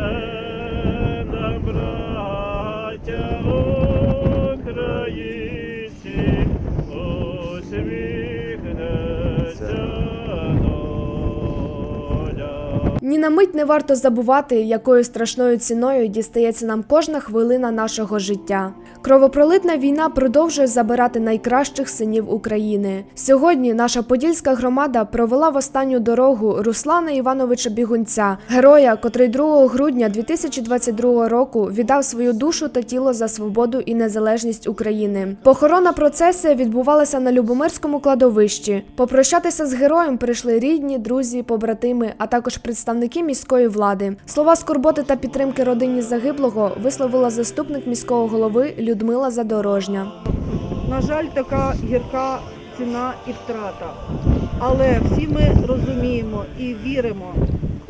нам, Ні на мить не варто забувати, якою страшною ціною дістається нам кожна хвилина нашого життя. Кровопролитна війна продовжує забирати найкращих синів України. Сьогодні наша подільська громада провела в останню дорогу Руслана Івановича Бігунця, героя, котрий 2 грудня 2022 року віддав свою душу та тіло за свободу і незалежність України. Похоронна процесія відбувалася на Любомирському кладовищі. Попрощатися з героєм прийшли рідні, друзі, побратими, а також представники міської влади. Слова скорботи та підтримки родині загиблого висловила заступник міського голови Людмила Задорожня. На жаль, така гірка ціна і втрата. Але всі ми розуміємо і віримо,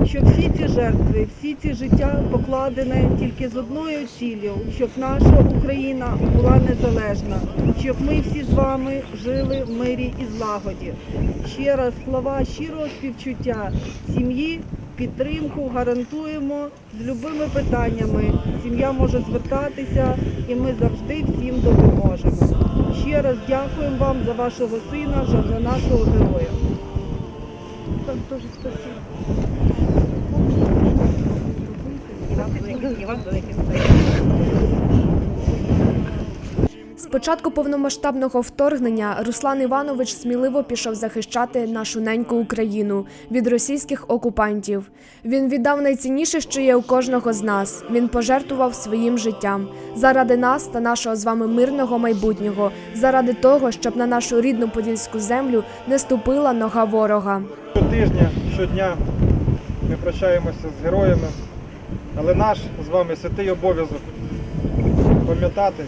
що всі ці жертви, всі ці життя покладені тільки з одною ціллю, щоб наша Україна була незалежна, щоб ми всі з вами жили в мирі і злагоді. Ще раз слова щирого співчуття сім'ї. Підтримку гарантуємо з любими питаннями. Сім'я може звертатися, і ми завжди всім допоможемо. Ще раз дякуємо вам за вашого сина, за нашого героя. Вам дуже спасибо. З початку повномасштабного вторгнення Руслан Іванович сміливо пішов захищати нашу неньку Україну від російських окупантів. Він віддав найцінніше, що є у кожного з нас. Він пожертвував своїм життям заради нас та нашого з вами мирного майбутнього, заради того, щоб на нашу рідну подільську землю не ступила нога ворога. Щотижня, щодня ми прощаємося з героями, але наш з вами святий обов'язок пам'ятати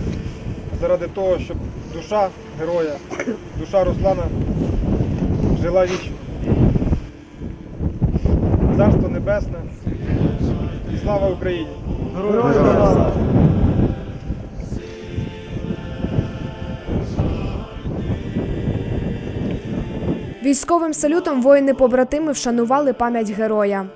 заради того, щоб душа героя, душа Руслана жила вічно. Царство Небесне. І слава Україні! Героям слава! Військовим салютом воїни-побратими вшанували пам'ять героя.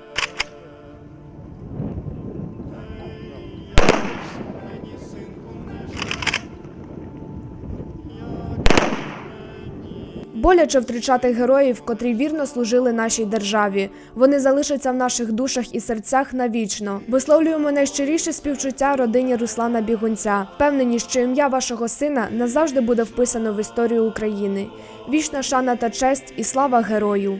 Боляче втрачати героїв, котрі вірно служили нашій державі. Вони залишаться в наших душах і серцях навічно. Висловлюємо найщиріше співчуття родині Руслана Бігунця. Впевнені, що ім'я вашого сина назавжди буде вписано в історію України. Вічна шана та честь і слава герою.